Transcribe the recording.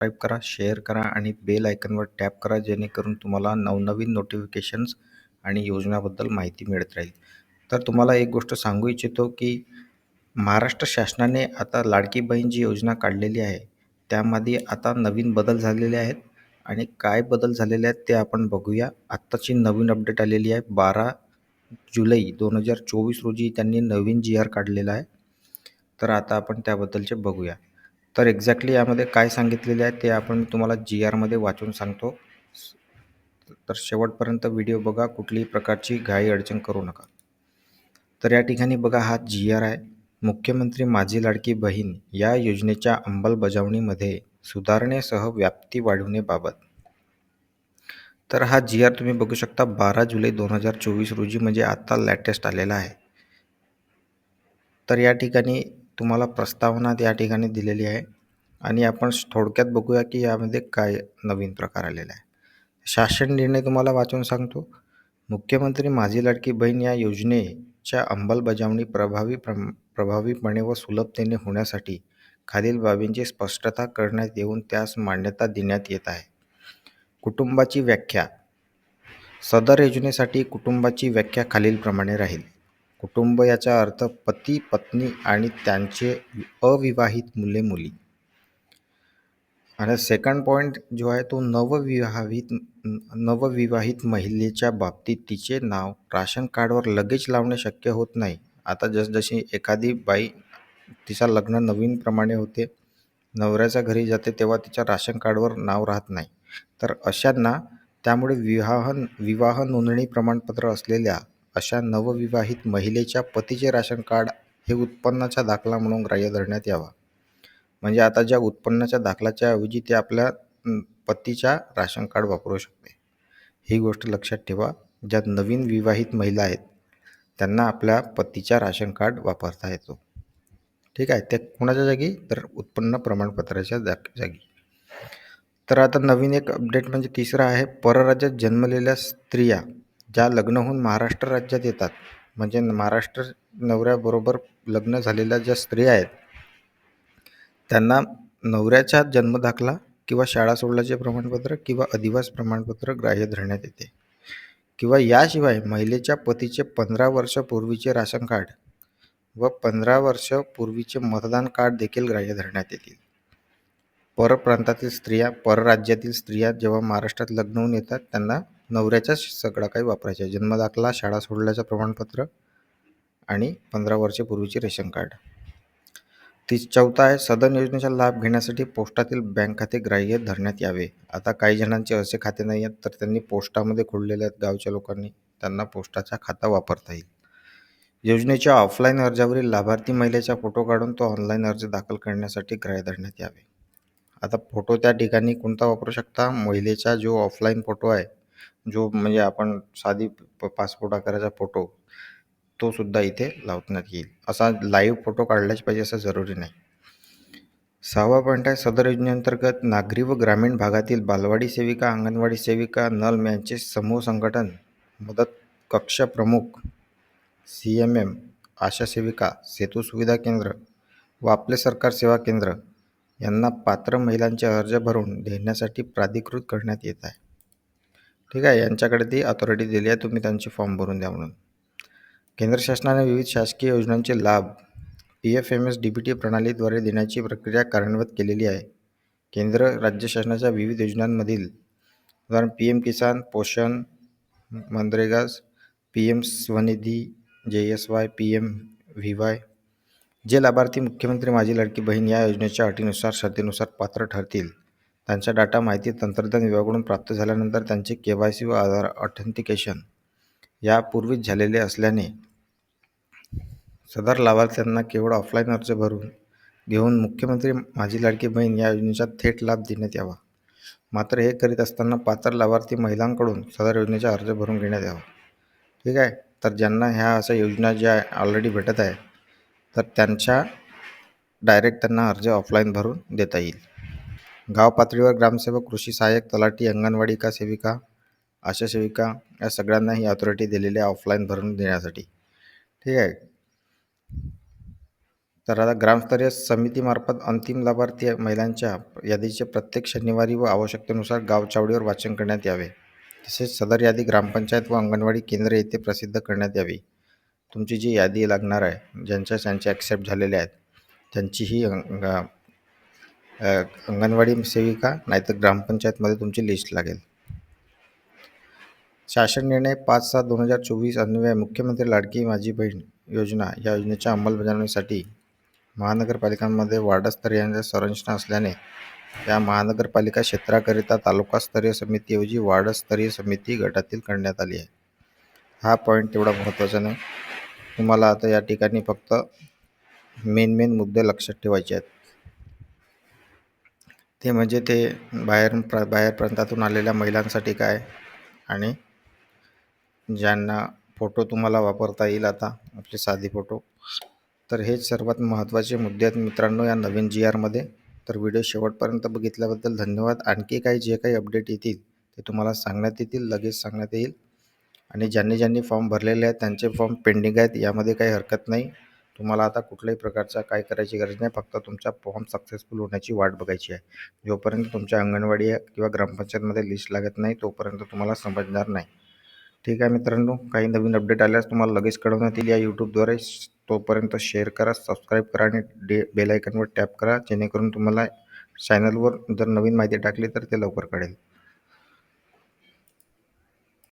Subscribe करा, share करा आणि बेल आयकनवर टॅप करा जेणेकरून तुम्हाला नवनवीन नोटिफिकेशन्स आणि योजनाबद्दल माहिती मिळत राहील. तर तुम्हाला एक गोष्ट सांगू इच्छितो की महाराष्ट्र शासनाने आता लाडकी बहीण जी योजना काढलेली आहे त्यामध्ये आता नवीन बदल झालेले आहेत आणि काय बदल झालेले आहेत ते आपण बघूया. आत्ताची नवीन अपडेट आलेली आहे बारा जुलै दोन हजार चोवीस रोजी त्यांनी नवीन जी आर काढलेला आहे. तर आता आपण त्याबद्दलचे बघूया. तर एक्झॅक्टली यामध्ये काय सांगितलेले आहे ते आपण तुम्हाला जी आरमध्ये वाचून सांगतो. तर शेवटपर्यंत व्हिडिओ बघा. कुठलीही प्रकारची घाई अडचण करू नका. तर या ठिकाणी बघा हा जी आर आहे. मुख्यमंत्री माझी लाडकी बहीण या योजनेच्या अंमलबजावणीमध्ये सुधारणेसह व्याप्ती वाढवण्याबाबत. तर हा जी आर तुम्ही बघू शकता बारा जुलै दोन हजार चोवीस रोजी म्हणजे आत्ता लॅटेस्ट आलेला आहे. तर या ठिकाणी तुम्हाला प्रस्तावना या ठिकाणी दिलेली आहे आणि आपण थोडक्यात बघूया की यामध्ये काय नवीन प्रकार आलेला आहे. शासन निर्णय तुम्हाला वाचून सांगतो. मुख्यमंत्री माझी लाडकी बहीण या योजनेच्या अंमलबजावणी प्रभावी प्रभावीपणे व सुलभतेने होण्यासाठी खालील बाबींची स्पष्टता करण्यात येऊन त्यास मान्यता देण्यात येत आहे. कुटुंबाची व्याख्या सदर योजनेसाठी कुटुंबाची व्याख्या खालीलप्रमाणे राहील. कुटुंब याचा अर्थ पती, पत्नी आणि त्यांचे अविवाहित मुले-मुली. आणि सेकंड पॉईंट जो आहे तो नवविवाहित नवविवाहित महिलेच्या बाबतीत तिचे नाव राशन कार्डवर लगेच लावणे शक्य होत नाही. आता जसजशी एखादी बाई तिचा लग्न नवीनप्रमाणे होते, नवऱ्याच्या घरी जाते तेव्हा तिच्या राशन कार्डवर नाव राहत नाही. तर अशांना त्यामुळे विवाह विवाह नोंदणी प्रमाणपत्र असलेल्या अशा नवविवाहित महिलेच्या पतीचे राशन कार्ड हे उत्पन्नाचा दाखला म्हणून ग्राह्य धरण्यात यावा. म्हणजे आता ज्या उत्पन्नाच्या दाखल्याच्या ऐवजी ते आपल्या पतीच्या राशन कार्ड वापरू शकते. ही गोष्ट लक्षात ठेवा. ज्या नवीन विवाहित महिला आहेत त्यांना आपल्या पतीच्या राशन कार्ड वापरता येतो. ठीक आहे. ते कोणाच्या जागी तर उत्पन्न प्रमाणपत्राच्या जागी. तर आता नवीन एक अपडेट म्हणजे तिसरं आहे परराज्यात जन्मलेल्या स्त्रिया ज्या लग्न होऊन महाराष्ट्र राज्यात येतात म्हणजे महाराष्ट्र नवऱ्याबरोबर लग्न झालेल्या ज्या स्त्रिया आहेत त्यांना नवऱ्याचा जन्मदाखला किंवा शाळा सोडल्याचे प्रमाणपत्र किंवा अधिवास प्रमाणपत्र ग्राह्य धरण्यात येते. किंवा याशिवाय महिलेच्या पतीचे पंधरा वर्षापूर्वीचे राशन कार्ड व पंधरा वर्षापूर्वीचे मतदान कार्ड देखील ग्राह्य धरण्यात येतील. परप्रांतातील स्त्रिया परराज्यातील स्त्रिया जेव्हा महाराष्ट्रात लग्न होऊन येतात त्यांना नवऱ्याचाच सगळा काही वापरायचं आहे. जन्मदाखला, शाळा सोडल्याचं प्रमाणपत्र आणि पंधरा वर्षेपूर्वीचे रेशन कार्ड. तीस चौथा आहे सदन योजनेचा लाभ घेण्यासाठी पोस्टातील बँक खाते ग्राह्य धरण्यात यावे. आता काही जणांचे असे खाते नाही आहेत तर त्यांनी पोस्टामध्ये खोडलेले आहेत गावच्या लोकांनी त्यांना पोस्टाचा खाता वापरता येईल. योजनेच्या ऑफलाईन अर्जावरील लाभार्थी महिलेचा फोटो काढून तो ऑनलाईन अर्ज दाखल करण्यासाठी ग्राह्य धरण्यात यावे. आता फोटो त्या ठिकाणी कोणता वापरू शकता महिलेचा जो ऑफलाईन फोटो आहे जो म्हणजे आपण साधी पासपोर्ट आकाराचा फोटो तो सुद्धा इथे लावण्यात येईल. असा लाईव्ह फोटो काढलाच पाहिजे असं जरुरी नाही. सहावा पॉईंट आहे सदर योजनेअंतर्गत नागरी व ग्रामीण भागातील बालवाडी सेविका, अंगणवाडी सेविका, नल यांचे समूह संघटन, मदत कक्ष प्रमुख, सी एम आशा सेविका, सेतू सुविधा केंद्र व आपले सरकार सेवा केंद्र यांना पात्र महिलांचे अर्ज भरून देण्यासाठी प्राधिकृत करण्यात येत आहे. ठीक आहे. यांच्याकडे ती अथॉरिटी दिली आहे तुम्ही त्यांचे फॉर्म भरून द्या म्हणून. केंद्र शासनाने विविध शासकीय योजनांचे लाभ P F M S D B T प्रणालीद्वारे देण्याची प्रक्रिया कार्यान्वित केलेली आहे. केंद्र राज्य शासनाच्या विविध योजनांमधील उदाहरण पी एम किसान, पोषण, MNREGA, PM Svanidhi, J S Y P M V Y जे लाभार्थी मुख्यमंत्री माझी लाडकी बहीण या योजनेच्या अटीनुसार शर्तीनुसार पात्र ठरतील त्यांचा डाटा माहिती तंत्रज्ञान विभागाकडून प्राप्त झाल्यानंतर त्यांचे के वाय सी व आधार ऑथेंटिकेशन यापूर्वीच झालेले असल्याने सदर लाभार्थ्यांना केवळ ऑफलाईन अर्ज भरून घेऊन मुख्यमंत्री माझी लाडकी बहीण या योजनेचा थेट लाभ देण्यात यावा. मात्र हे करीत असताना पात्र लाभार्थी महिलांकडून सदर योजनेचा अर्ज भरून घेण्यात यावा. ठीक आहे. तर ज्यांना ह्या अशा योजना ज्या ऑलरेडी भेटत आहे तर त्यांच्या डायरेक्ट त्यांना अर्ज ऑफलाईन भरून देता येईल. गाव पातळीवर ग्रामसेवक, कृषी सहाय्यक, तलाठी, अंगणवाडी का सेविका, आशा सेविका या सगळ्यांना ही अथॉरिटी दिलेली आहे ऑफलाईन भरून देण्यासाठी. ठीक आहे. तर आता ग्रामस्तरीय समितीमार्फत अंतिम लाभार्थी महिलांच्या यादीचे प्रत्येक शनिवारी व आवश्यकतेनुसार गावचावडीवर वाचन करण्यात यावे तसेच सदर यादी ग्रामपंचायत व अंगणवाडी केंद्र येथे प्रसिद्ध करण्यात यावी तुमची जी यादी लागणार आहे ज्यांच्या ज्यांचे ॲक्सेप्ट झालेले आहेत त्यांचीही अंगणवाडी सेविका नाहीतर ग्रामपंचायतमध्ये तुमची लिस्ट लागेल. शासन निर्णय पाच सात दोन हजार चोवीस अन्वये मुख्यमंत्री लाडकी माझी बहीण योजना या योजनेच्या अंमलबजावणीसाठी महानगरपालिकांमध्ये वार्डस्तरीयांच्या संरचना असल्याने या महानगरपालिका क्षेत्राकरिता तालुकास्तरीय समितीऐवजी वार्डस्तरीय समिती गटातील करण्यात आली आहे. हा पॉईंट तेवढा महत्त्वाचा नाही. तुम्हाला आता या ठिकाणी फक्त मेन मेन मुद्दे लक्षात ठेवायचे आहेत. ते म्हणजे ते बाहेर प्र बाहेर प्रांतातून आलेल्या महिलांसाठी काय? आणि ज्यांना फोटो तुम्हाला वापरता येईल आता आपले साधे फोटो. तर हेच सर्वात महत्त्वाचे मुद्दे आहेत मित्रांनो या नवीन जी आरमध्ये तर व्हिडिओ शेवटपर्यंत बघितल्याबद्दल धन्यवाद. आणखी काही जे काही अपडेट येतील ते तुम्हाला सांगण्यात येतील लगेच सांगण्यात येईल. आणि ज्यांनी ज्यांनी फॉर्म भरलेले आहेत त्यांचे फॉर्म पेंडिंग आहेत यामध्ये काही हरकत नाही. तुम्हाला आता कुठल्याही प्रकारचा काय करायची गरज नाही. फक्त तुमचा फॉर्म सक्सेसफुल होण्याची वाट बघायची आहे. जोपर्यंत तुमच्या अंगणवाडी किंवा ग्रामपंचायतमध्ये लिस्ट लागत नाही तोपर्यंत तुम्हाला समजणार नाही. ठीक आहे मित्रांनो काही नवीन अपडेट आल्यास तुम्हाला लगेच कळवण्यात येईल या यूट्यूबद्वारे तोपर्यंत शेअर करा सबस्क्राईब करा आणि डे बेल आयकनवर टॅप करा जेणेकरून तुम्हाला चॅनलवर जर नवीन माहिती टाकली तर ते लवकर कळेल.